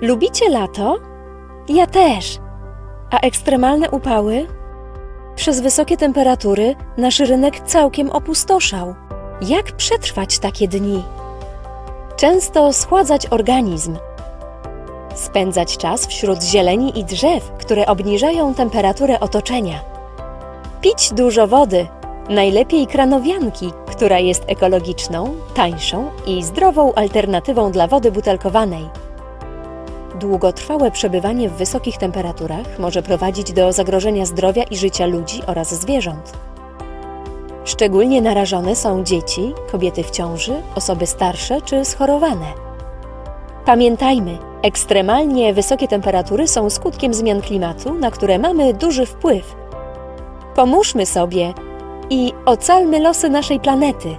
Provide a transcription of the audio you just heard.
Lubicie lato? Ja też. A ekstremalne upały? Przez wysokie temperatury nasz rynek całkiem opustoszał. Jak przetrwać takie dni? Często schładzać organizm. Spędzać czas wśród zieleni i drzew, które obniżają temperaturę otoczenia. Pić dużo wody, najlepiej kranowianki, która jest ekologiczną, tańszą i zdrową alternatywą dla wody butelkowanej. Długotrwałe przebywanie w wysokich temperaturach może prowadzić do zagrożenia zdrowia i życia ludzi oraz zwierząt. Szczególnie narażone są dzieci, kobiety w ciąży, osoby starsze czy schorowane. Pamiętajmy, ekstremalnie wysokie temperatury są skutkiem zmian klimatu, na które mamy duży wpływ. Pomóżmy sobie i ocalmy losy naszej planety.